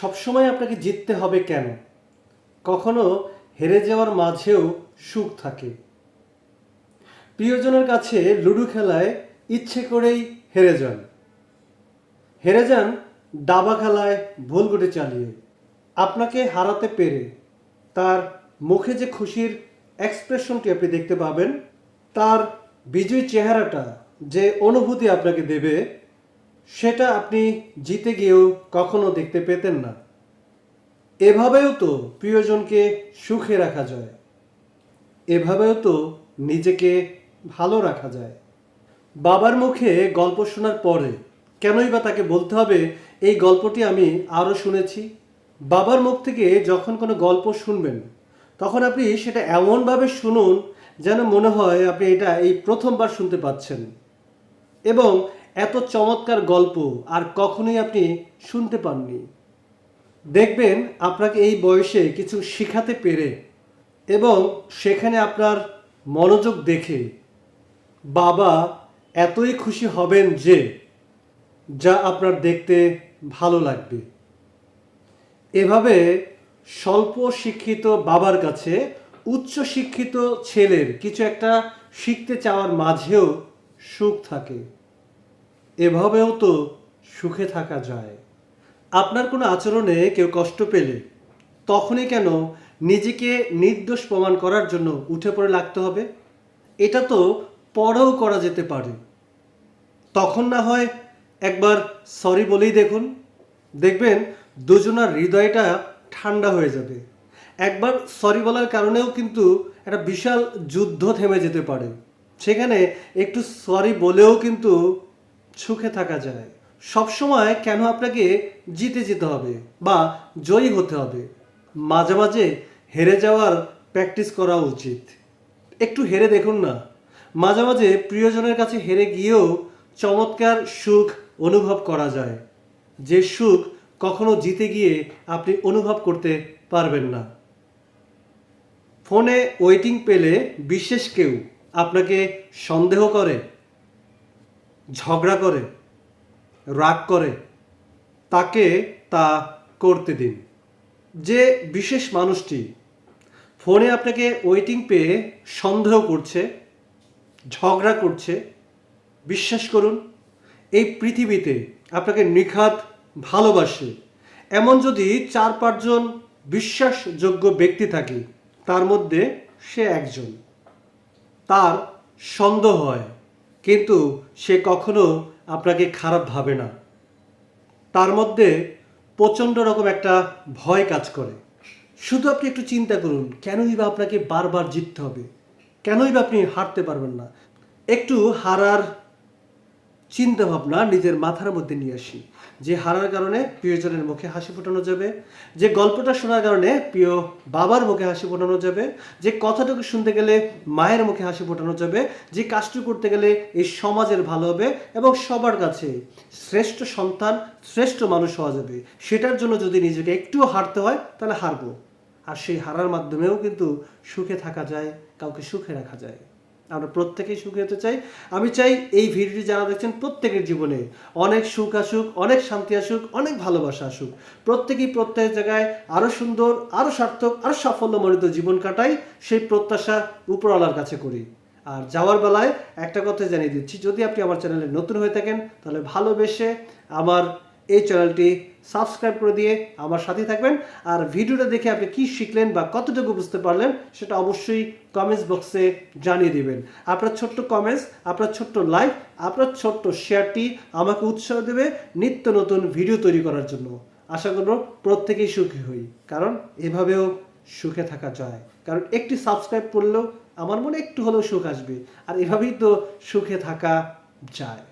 সবসময় আপনাকে জিততে হবে কেন? কখনো হেরে যাওয়ার মাঝেও সুখ থাকে। প্রিয়জনের কাছে লুডো খেলায় ইচ্ছে করেই হেরে যান। হেরে যান দাবা খেলায় ভুল গুটে চালিয়ে। আপনাকে হারাতে পেরে তার মুখে যে খুশির এক্সপ্রেশনটি আপনি দেখতে পাবেন, তার বিজয়ী চেহারাটা যে অনুভূতি আপনাকে দেবে সেটা আপনি জিতে গিয়েও কখনো দেখতে পেতেন না। এভাবেও তো প্রিয়জনকে সুখে রাখা যায়। এভাবেও তো নিজেকে ভালো রাখা যায়। বাবার মুখে গল্প শোনার পরে কেনই বা তাকে বলতে হবে, এই গল্পটি আমি আরও শুনেছি। বাবার মুখ থেকে যখন কোনো গল্প শুনবেন, তখন আপনি সেটা এমনভাবে শুনুন যেন মনে হয় আপনি এটা এই প্রথমবার শুনতে পাচ্ছেন। এবং এত চমৎকার গল্প আর কখনোই আপনি শুনতে পাননি। দেখবেন আপনাকে এই বয়সে কিছু শেখাতে পেরে এবং সেখানে আপনার মনোযোগ দেখে বাবা এতই খুশি হবেন যে, যা আপনার দেখতে ভালো লাগবে। এভাবে স্বল্প শিক্ষিত বাবার কাছে উচ্চ শিক্ষিত ছেলের কিছু একটা শিখতে চাওয়ার মাঝেও সুখ থাকে। এভাবেও তো সুখে থাকা যায়। আপনার কোনো আচরণে কেউ কষ্ট পেলে তখনই কেন নিজেকে নির্দোষ প্রমাণ করার জন্য উঠে পড়ে লাগতে হবে? এটা তো পরেও করা যেতে পারে। তখন না হয় একবার সরি বলেই দেখুন। দেখবেন দুজনার হৃদয়টা ঠান্ডা হয়ে যাবে। একবার সরি বলার কারণেও কিন্তু একটা বিশাল যুদ্ধ থেমে যেতে পারে। সেখানে একটু সরি বলেও কিন্তু সুখে থাকা যায়। সবসময় কেন আপনাকে জিতে যেতে হবে বা জয়ী হতে হবে? মাঝে মাঝে হেরে যাওয়ার প্র্যাকটিস করা উচিত। একটু হেরে দেখুন না। মাঝে মাঝে প্রিয়জনের কাছে হেরে গিয়েও চমৎকার সুখ অনুভব করা যায়। যে সুখ কখনো জিতে গিয়ে আপনি অনুভব করতে পারবেন না। ফোনে ওয়েটিং পেলে বিশেষ কেউ আপনাকে সন্দেহ করে। ঝগড়া করে, রাগ করে, তাকে তা করতে দিন। যে বিশেষ মানুষটি ফোনে আপনাকে ওয়েটিং পেয়ে সন্দেহ করছে, ঝগড়া করছে, বিশ্বাস করুন, এই পৃথিবীতে আপনাকে নিখাত ভালোবাসে। এমন যদি চার পাঁচজন বিশ্বাসযোগ্য ব্যক্তি থাকে, তার মধ্যে সে একজন। তার সন্দেহ হয়। কিন্তু সে কখনো আপনাকে খারাপ ভাবে না। তার মধ্যে প্রচণ্ড রকম একটা ভয় কাজ করে। শুধু আপনি একটু চিন্তা করুন, কেনই বা আপনাকে বারবার জিততে হবে? কেনই বা আপনি হারতে পারবেন না? একটু হারার চিন্তা ভাবনা নিজের মাথার মধ্যে নিয়ে আসি। যে হারার কারণে প্রিয়জনের মুখে হাসি ফোটানো যাবে, যে গল্পটা শোনার কারণে প্রিয় বাবার মুখে হাসি ফোটানো যাবে, যে কথাটুকু শুনতে গেলে মায়ের মুখে হাসি ফোটানো যাবে, যে কাজটি করতে গেলে এই সমাজের ভালো হবে এবং সবার কাছে শ্রেষ্ঠ সন্তান, শ্রেষ্ঠ মানুষ হওয়া যাবে। সেটার জন্য যদি নিজেকে একটুও হারতে হয়, তাহলে হারবো। আর সেই হারার মাধ্যমেও কিন্তু সুখে থাকা যায়, কাউকে সুখে রাখা যায়। আমরা প্রত্যেকেই সুখী হতে চাই। আমি চাই এই ভিডিওটি যারা দেখছেন প্রত্যেকের জীবনে অনেক সুখ আসুক, অনেক শান্তি আসুক, অনেক ভালোবাসা আসুক। প্রত্যেকেই প্রত্যেক জায়গায় আরও সুন্দর আরও সার্থক আরও সাফল্যমণ্ডিত জীবন কাটাই সেই প্রত্যাশা উপরওয়ালার কাছে করি। আর যাওয়ার বেলায় একটা কথা জানিয়ে দিচ্ছি, যদি আপনি আমার চ্যানেলে নতুন হয়ে থাকেন, তাহলে ভালোবেসে আমার এই চ্যানেলটি সাবস্ক্রাইব করে দিয়ে আমার সাথে থাকবেন। আর ভিডিওটা দেখে আপনি কি শিখলেন বা কতটুকু বুঝতে পারলেন সেটা অবশ্যই কমেন্টস বক্সে জানিয়ে দিবেন। আপনার ছোট্ট কমেন্টস আপনার ছোট্ট লাইক আপনার ছোট্ট শেয়ারটি আমাকে উৎসাহ দেবে নিত্য নতুন ভিডিও তৈরি করার জন্য। আশা করব প্রত্যেকেই সুখী হই। কারণ এভাবেও সুখে থাকা যায়। কারণ একটি সাবস্ক্রাইব করলেও আমার মনে একটু হলেও সুখ আসবে। আর এভাবেই তো সুখে থাকা যায়।